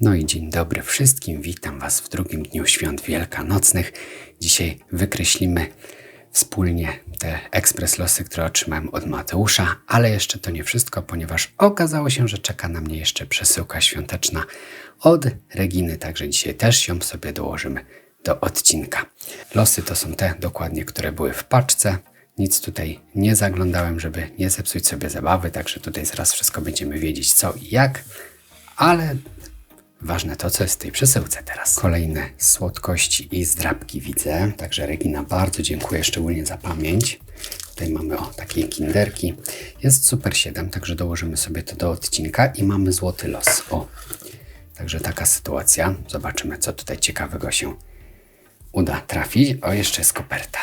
No i dzień dobry wszystkim. Witam Was w drugim dniu świąt wielkanocnych. Dzisiaj wykreślimy wspólnie te ekspres losy, które otrzymałem od Mateusza, ale jeszcze to nie wszystko, ponieważ okazało się, że czeka na mnie jeszcze przesyłka świąteczna od Reginy, także dzisiaj też ją sobie dołożymy do odcinka. Losy to są te dokładnie, które były w paczce. Nic tutaj nie zaglądałem, żeby nie zepsuć sobie zabawy, także tutaj zaraz wszystko będziemy wiedzieć co i jak, ale Ważne to, co jest w tej przesyłce teraz. Kolejne słodkości i zdrabki widzę. Także Regina, bardzo dziękuję szczególnie za pamięć. Tutaj mamy o takie kinderki. Jest Super 7, także dołożymy sobie to do odcinka i mamy złoty los. O, także taka sytuacja. Zobaczymy, co tutaj ciekawego się uda trafić. O, jeszcze jest koperta.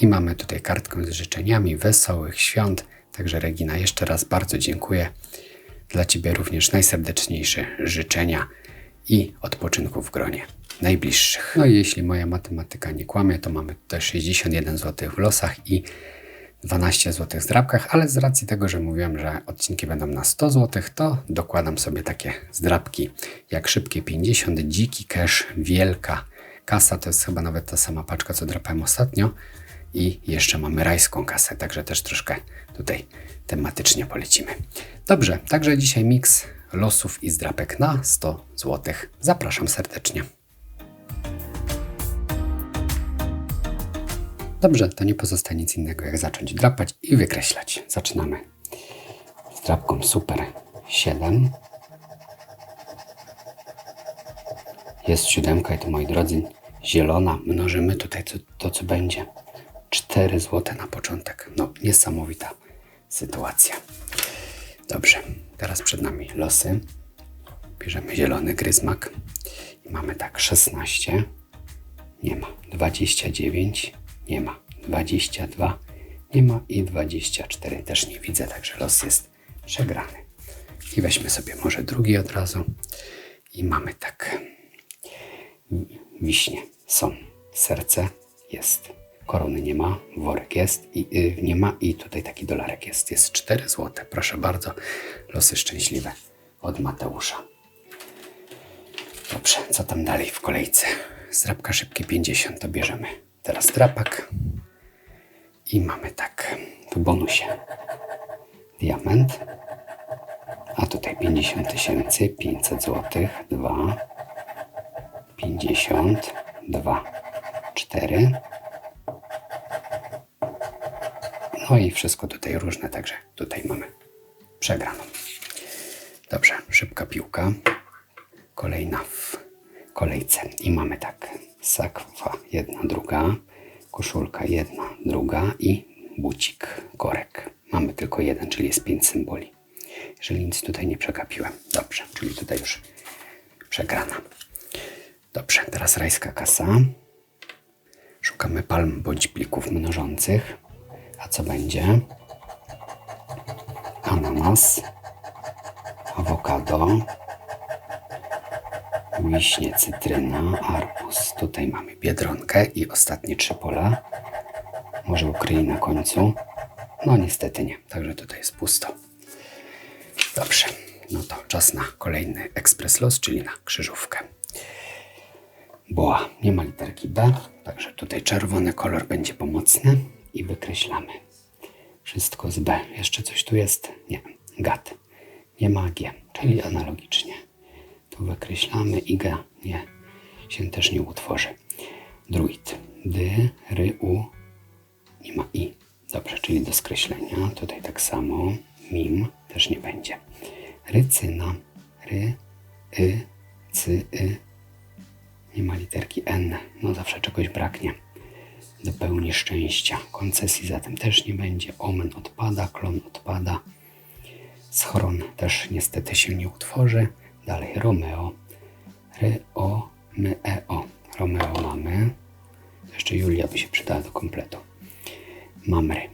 I mamy tutaj kartkę z życzeniami wesołych świąt. Także Regina, jeszcze raz bardzo dziękuję. Dla Ciebie również najserdeczniejsze życzenia i odpoczynku w gronie najbliższych. No i jeśli moja matematyka nie kłamie, to mamy tutaj 61 zł w losach i 12 zł w zdrabkach, ale z racji tego, że mówiłem, że odcinki będą na 100 zł, to dokładam sobie takie zdrabki jak szybkie 50, dziki cash, wielka kasa, to jest chyba nawet ta sama paczka, co drapałem ostatnio i jeszcze mamy rajską kasę, także też troszkę tutaj tematycznie polecimy. Dobrze, także dzisiaj miks losów i zdrapek na 100 zł. Zapraszam serdecznie. Dobrze, to nie pozostaje nic innego jak zacząć drapać i wykreślać. Zaczynamy z drapką Super 7. Jest siódemka i to moi drodzy zielona. Mnożymy tutaj to, to co będzie. 4 zł na początek. No, niesamowita sytuacja. Dobrze, teraz przed nami losy. Bierzemy zielony gryzmak. I mamy tak 16, nie ma, 29, nie ma, 22, nie ma i 24 też nie widzę, także los jest przegrany. I weźmy sobie może drugi od razu. I mamy tak. Wiśnie są, serce jest korony nie ma, worek jest i y, nie ma i tutaj taki dolarek jest. Jest 4 zł. Proszę bardzo, losy szczęśliwe od Mateusza. Dobrze, co tam dalej w kolejce? Zdrapka szybkie 50 to bierzemy. Teraz drapak i mamy tak w bonusie diament, a tutaj 50 tysięcy, 500 zł, 2, 50, 2, 4, No i wszystko tutaj różne, także tutaj mamy przegraną. Dobrze, szybka piłka. Kolejna w kolejce. I mamy tak, sakwa jedna, druga, koszulka jedna, druga i bucik, korek. Mamy tylko jeden, czyli jest pięć symboli. Jeżeli nic tutaj nie przekapiłem. Dobrze, czyli tutaj już przegrana. Dobrze, teraz rajska kasa. Szukamy palm bądź plików mnożących. A co będzie? Ananas, awokado, wiśnie, cytryna, arbuz. Tutaj mamy biedronkę i ostatnie trzy pola. Może ukryje na końcu. No niestety nie, także tutaj jest pusto. Dobrze, no to czas na kolejny ekspres los, czyli na krzyżówkę. Boa, nie ma literki B, także tutaj czerwony kolor będzie pomocny i wykreślamy. Wszystko z B. Jeszcze coś tu jest? Nie. Gat. Nie ma G, czyli analogicznie. Tu wykreślamy i G nie, się też nie utworzy. Druid. D, ry, u. Nie ma I. Dobrze, czyli do skreślenia. Tutaj tak samo. Mim też nie będzie. Rycyna. Ry, y, cy, y. Nie ma literki N. No zawsze czegoś braknie do pełni szczęścia. Koncesji zatem też nie będzie. Omen odpada, klon odpada. Schron też niestety się nie utworzy. Dalej Romeo. Ry, o, my, e, o. Romeo mamy. Jeszcze Julia by się przydała do kompletu. Mamry.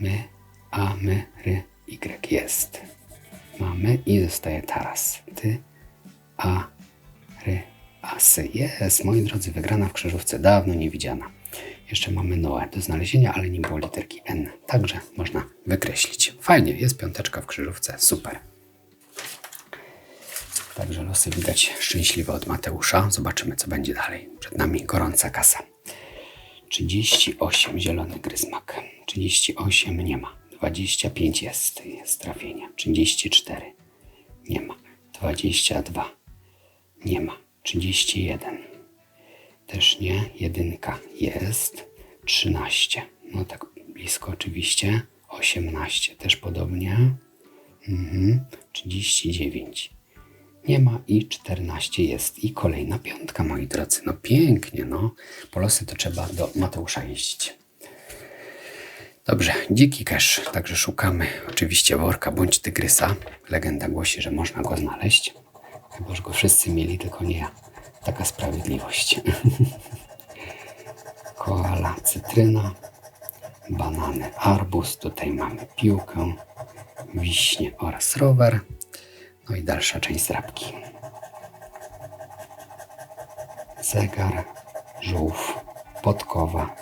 My, a, my, ry, y jest. Mamy i zostaje taras. Ty, a, ry, asy. Jest, moi drodzy, wygrana w krzyżówce, dawno nie widziana. Jeszcze mamy Noe do znalezienia, ale nie było literki N, także można wykreślić. Fajnie, jest piąteczka w krzyżówce, super. Także losy widać szczęśliwe od Mateusza. Zobaczymy, co będzie dalej. Przed nami gorąca kasa. 38 zielony gryzmak. 38 nie ma. 25 jest, jest trafienie. 34 nie ma. 22 nie ma. 31 też nie. Jedynka jest. 13 no tak blisko oczywiście. 18 też podobnie. Mhm. 39 nie ma i 14 jest. I kolejna piątka, moi drodzy. No pięknie, no. Po losy to trzeba do Mateusza jeździć. Dobrze, dziki cash. Także szukamy oczywiście worka bądź tygrysa. Legenda głosi, że można go znaleźć. Chyba, że go wszyscy mieli, tylko nie ja. Taka sprawiedliwość. Koala, cytryna, banany, arbuz. Tutaj mamy piłkę, wiśnie oraz rower. No i dalsza część zrabki. Zegar, żółw, podkowa,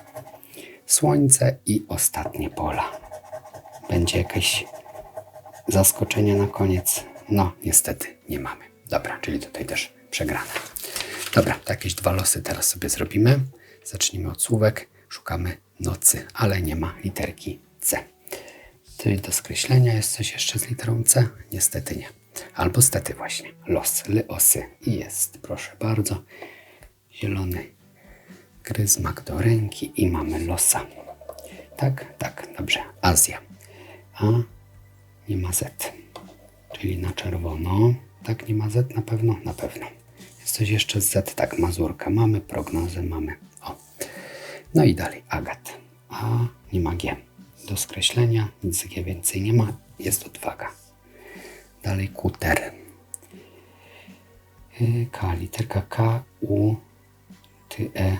słońce i ostatnie pola. Będzie jakieś zaskoczenie na koniec? No, niestety nie mamy. Dobra, czyli tutaj też przegrane. Dobra, jakieś dwa losy teraz sobie zrobimy. Zacznijmy od słówek. Szukamy nocy, ale nie ma literki C. Czyli do skreślenia jest coś jeszcze z literą C? Niestety nie. Albo stety właśnie. Los, lyosy. I jest, proszę bardzo. Zielony gryzmak do ręki i mamy losa. Tak, tak, dobrze. Azja. A nie ma Z. Czyli na czerwono. Tak, nie ma Z na pewno? Na pewno. Coś jeszcze z Z. Tak, Mazurka mamy, prognozę mamy. O. No i dalej Agat. A nie ma G. Do skreślenia nic G więcej nie ma. Jest odwaga. Dalej kuter. Y, K, literka K, U, T, E,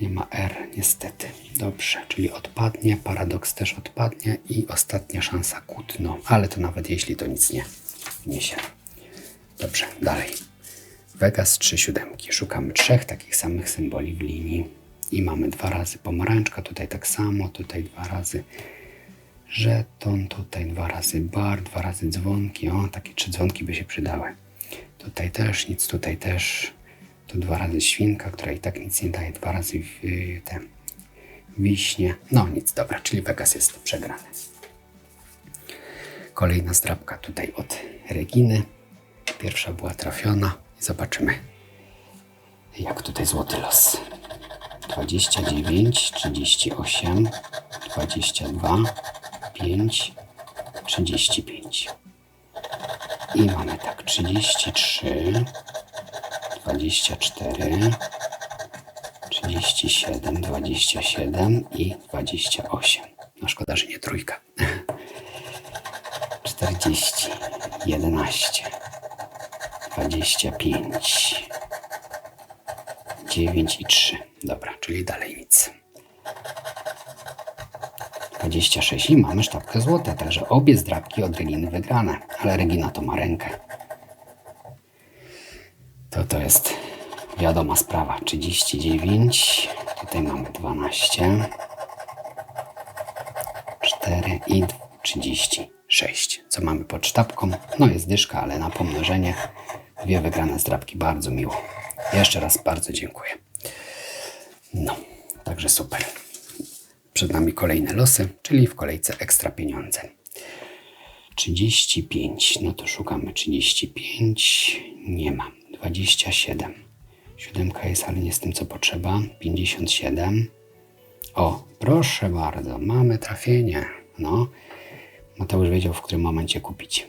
nie ma R, niestety. Dobrze, czyli odpadnie, paradoks też odpadnie i ostatnia szansa kutno, ale to nawet jeśli to nic nie niesie. Dobrze, dalej. Vegas 3 siódemki. Szukamy trzech takich samych symboli w linii i mamy dwa razy pomarańczka, tutaj tak samo, tutaj dwa razy żeton, tutaj dwa razy bar, dwa razy dzwonki. O, takie trzy dzwonki by się przydały. Tutaj też nic, tutaj też. Tu dwa razy świnka, która i tak nic nie daje. Dwa razy y, te wiśnie. No nic, dobra, czyli Vegas jest przegrany. Kolejna zdrabka tutaj od Reginy. Pierwsza była trafiona. Zobaczymy, jak tutaj złoty los. 29, 38, 22, 5, 35. I mamy tak 33, 24, 37, 27 i 28. No szkoda, że nie trójka. 40, 11, 25, 9 i 3. Dobra, czyli dalej nic. 26 i mamy sztabkę złota, także obie zdrabki od Reginy wygrane, ale Regina to ma rękę. To to jest wiadoma sprawa. 39, tutaj mamy 12, 4 i 36. Co mamy pod sztabką? No jest dyszka, ale na pomnożenie dwie wygrane zdrabki. Bardzo miło. Jeszcze raz bardzo dziękuję. No, także super. Przed nami kolejne losy, czyli w kolejce ekstra pieniądze. 35, no to szukamy 35, nie ma. 27, siódemka jest, ale nie z tym co potrzeba. 57, o, proszę bardzo, mamy trafienie. No, Mateusz wiedział, w którym momencie kupić.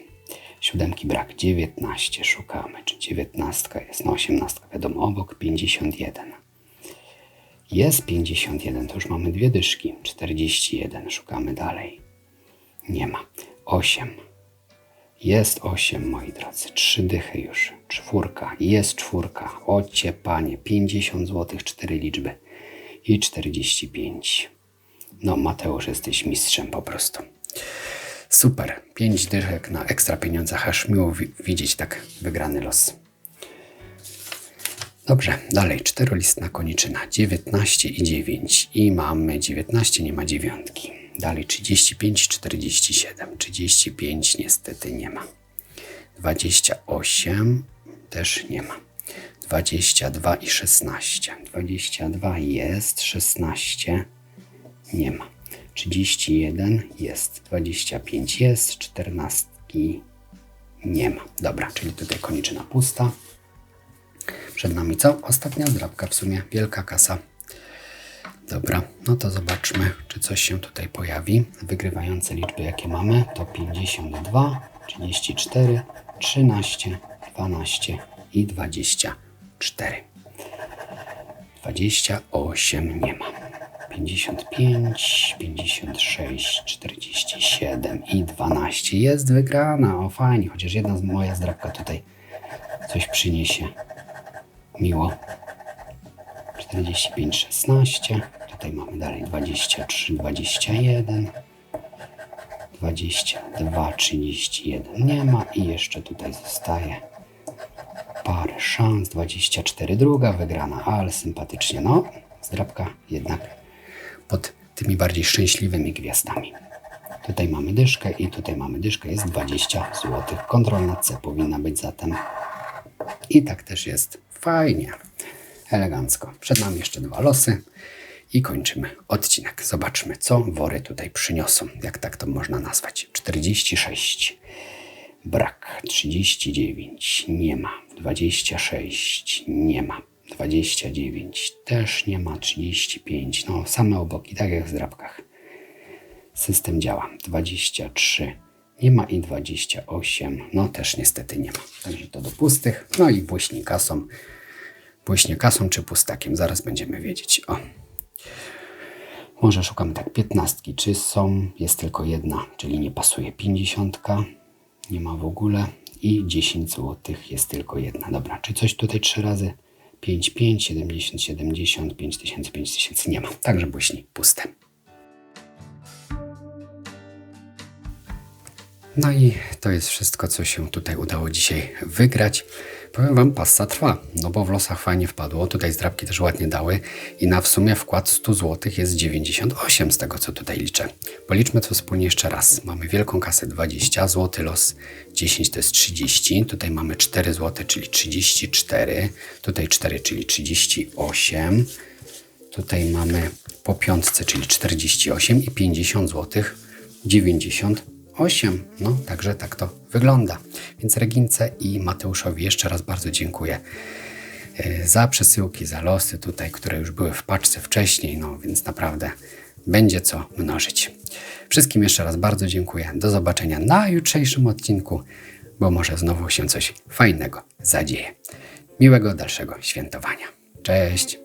Siódemki brak, 19 szukamy, czy 19 jest, no 18 wiadomo, obok 51. Jest 51, to już mamy dwie dyszki. 41, szukamy dalej. Nie ma. 8. Jest 8, moi drodzy. Trzy dychy już. Czwórka. Jest czwórka. Ocie panie. 50 zł, cztery liczby. I 45. No, Mateusz, jesteś mistrzem po prostu. Super. 5 dychek na ekstra pieniądzach. Aż miło wi widzieć tak wygrany los. Dobrze, dalej. Czterolistna koniczyna. 19 i 9. I mamy 19, nie ma dziewiątki. Dalej 35, 47. 35 niestety nie ma. 28, też nie ma. 22 i 16. 22 jest, 16 nie ma. 31 jest, 25 jest, 14 nie ma. Dobra, czyli tutaj koniczyna pusta. Przed nami co? Ostatnia zdrabka w sumie, wielka kasa. Dobra, no to zobaczmy, czy coś się tutaj pojawi. Wygrywające liczby, jakie mamy, to 52, 34, 13, 12 i 24. 28 nie ma. 55, 56, 47 i 12 jest wygrana. O fajnie, chociaż jedna z moja zdrabka tutaj coś przyniesie. Miło. 45, 16. Tutaj mamy dalej 23, 21. 22, 31 nie ma i jeszcze tutaj zostaje parę szans. 24 druga wygrana, ale sympatycznie. No, zdrabka jednak pod tymi bardziej szczęśliwymi gwiazdami. Tutaj mamy dyszkę i tutaj mamy dyszkę. Jest 20 zł. Kontrolna C powinna być zatem. I tak też jest fajnie, elegancko. Przed nami jeszcze dwa losy i kończymy odcinek. Zobaczmy, co wory tutaj przyniosą, jak tak to można nazwać. 46, brak. 39, nie ma. 26, nie ma. 29, też nie ma. 35, no same oboki, tak jak w zdrabkach. System działa. 23, nie ma i 28, no też niestety nie ma. Także to do pustych. No i błyśnie kasą. Błyśnie kasą czy pustakiem, zaraz będziemy wiedzieć. O. Może szukamy tak piętnastki, czy są, jest tylko jedna, czyli nie pasuje pięćdziesiątka, nie ma w ogóle i 10 zł jest tylko jedna. Dobra, czy coś tutaj trzy razy? 5, 5, 70, 70, 5000, 5000 nie ma. Także błyśni puste. No i to jest wszystko, co się tutaj udało dzisiaj wygrać. Powiem Wam, passa trwa, no bo w losach fajnie wpadło, tutaj zdrabki też ładnie dały i na w sumie wkład 100 zł jest 98 z tego, co tutaj liczę. Policzmy to wspólnie jeszcze raz. Mamy wielką kasę 20 zł, los 10 to jest 30, tutaj mamy 4 zł, czyli 34, tutaj 4, czyli 38, tutaj mamy po piątce, czyli 48 i 50 zł, 90 8. No, także tak to wygląda. Więc Regince i Mateuszowi jeszcze raz bardzo dziękuję e, za przesyłki, za losy tutaj, które już były w paczce wcześniej, no więc naprawdę będzie co mnożyć. Wszystkim jeszcze raz bardzo dziękuję. Do zobaczenia na jutrzejszym odcinku, bo może znowu się coś fajnego zadzieje. Miłego dalszego świętowania. Cześć!